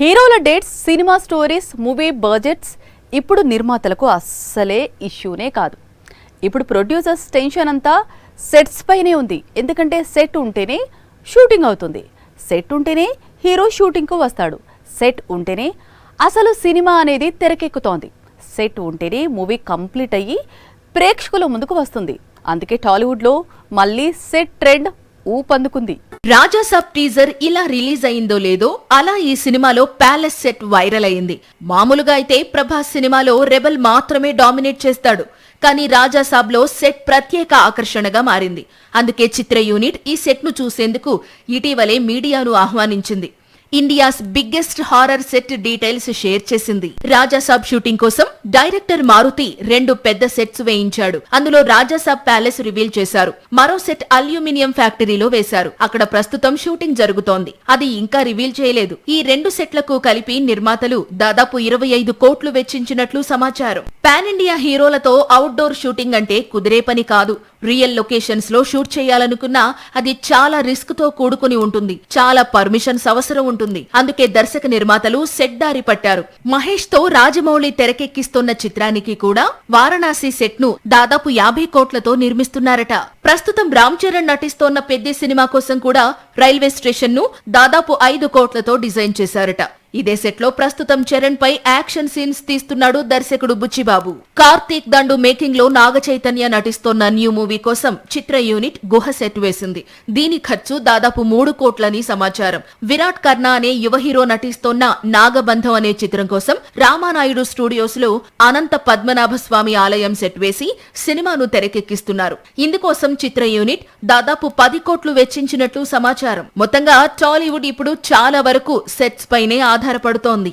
హీరోల dates cinema stories movie budgets ఇప్పుడు నిర్మాతలకు అస్సలే ఇష్యూనే కాదు. ఇప్పుడు ప్రొడ్యూసర్స్ టెన్షన్ అంతా సెట్స్ పైనే ఉంది. ఎందుకంటే సెట్ ఉంటేనే షూటింగ్ అవుతుంది. సెట్ ఉంటేనే హీరో షూటింగ్కు వస్తాడు. సెట్ ఉంటేనే అసలు సినిమా అనేది తెరకెక్కుతోంది. సెట్ ఉంటేనే మూవీ కంప్లీట్ అయ్యి ప్రేక్షకుల ముందుకు వస్తుంది. అందుకే టాలీవుడ్లో మళ్ళీ సెట్ ట్రెండ్ ఊపందుకుంది. రాజాసాబ్ టీజర్ ఇలా రిలీజ్ అయిందో లేదో అలా ఈ సినిమాలో ప్యాలెస్ సెట్ వైరల్ అయింది. మామూలుగా అయితే ప్రభాస్ సినిమాలో రెబల్ మాత్రమే డామినేట్ చేస్తాడు. కానీ రాజాసాబ్లో సెట్ ప్రత్యేక ఆకర్షణగా మారింది. అందుకే చిత్ర యూనిట్ ఈ సెట్ను చూసేందుకు ఇటీవలే మీడియాను ఆహ్వానించింది. India's biggest horror set details share చేసింది. రాజాసాబ్ షూటింగ్ కోసం డైరెక్టర్ మారుతి రెండు పెద్ద సెట్స్ వేయించాడు. అందులో రాజాసాబ్ ప్యాలెస్ రివీల్ చేశారు. మరో సెట్ అల్యూమినియం ఫ్యాక్టరీలో వేశారు. అక్కడ ప్రస్తుతం షూటింగ్ జరుగుతోంది. అది ఇంకా రివీల్ చేయలేదు. ఈ రెండు సెట్లకు కలిపి నిర్మాతలు దాదాపు ఇరవై ఐదు కోట్లు వెచ్చించినట్లు సమాచారం. పాన్ ఇండియా హీరోలతో అవుట్డోర్ షూటింగ్ అంటే కుదిరే పని కాదు. రియల్ లొకేషన్స్లో షూట్ చేయాలనుకున్నా అది చాలా రిస్క్తో కూడుకుని ఉంటుంది. చాలా పర్మిషన్స్ అవసరం ఉంటుంది. అందుకే దర్శక నిర్మాతలు సెట్ దారి పట్టారు. మహేష్తో రాజమౌళి తెరకెక్కిస్తున్న చిత్రానికి కూడా వారణాసి సెట్ను దాదాపు యాభై కోట్లతో నిర్మిస్తున్నారట. ప్రస్తుతం రామ్ చరణ్ నటిస్తోన్న పెద్ద సినిమా కోసం కూడా రైల్వే స్టేషన్ను దాదాపు ఐదు కోట్లతో డిజైన్ చేశారట. ఇదే సెట్లో ప్రస్తుతం చరణ్ పై యాక్షన్ సీన్స్ తీస్తున్నాడు దర్శకుడు బుచ్చిబాబు. కార్తీక్ దండు మేకింగ్లో నాగ చైతన్య నటిస్తోన్న న్యూ మూవీ కోసం చిత్ర యూనిట్ గుహ సెట్ వేసింది. దీని ఖర్చు దాదాపు మూడు కోట్లని సమాచారం. విరాట్ కర్ణ అనే యువ హీరో నటిస్తోన్న నాగబంధం అనే చిత్రం కోసం రామానాయుడు స్టూడియోస్లో అనంత పద్మనాభ స్వామి ఆలయం సెట్ వేసి సినిమాను తెరకెక్కిస్తున్నారు. ఇందుకోసం చిత్ర యూనిట్ దాదాపు పది కోట్లు వెచ్చించినట్లు సమాచారం. మొత్తంగా టాలీవుడ్ ఇప్పుడు చాలా వరకు సెట్స్ పైనే ఆధారపడుతోంది.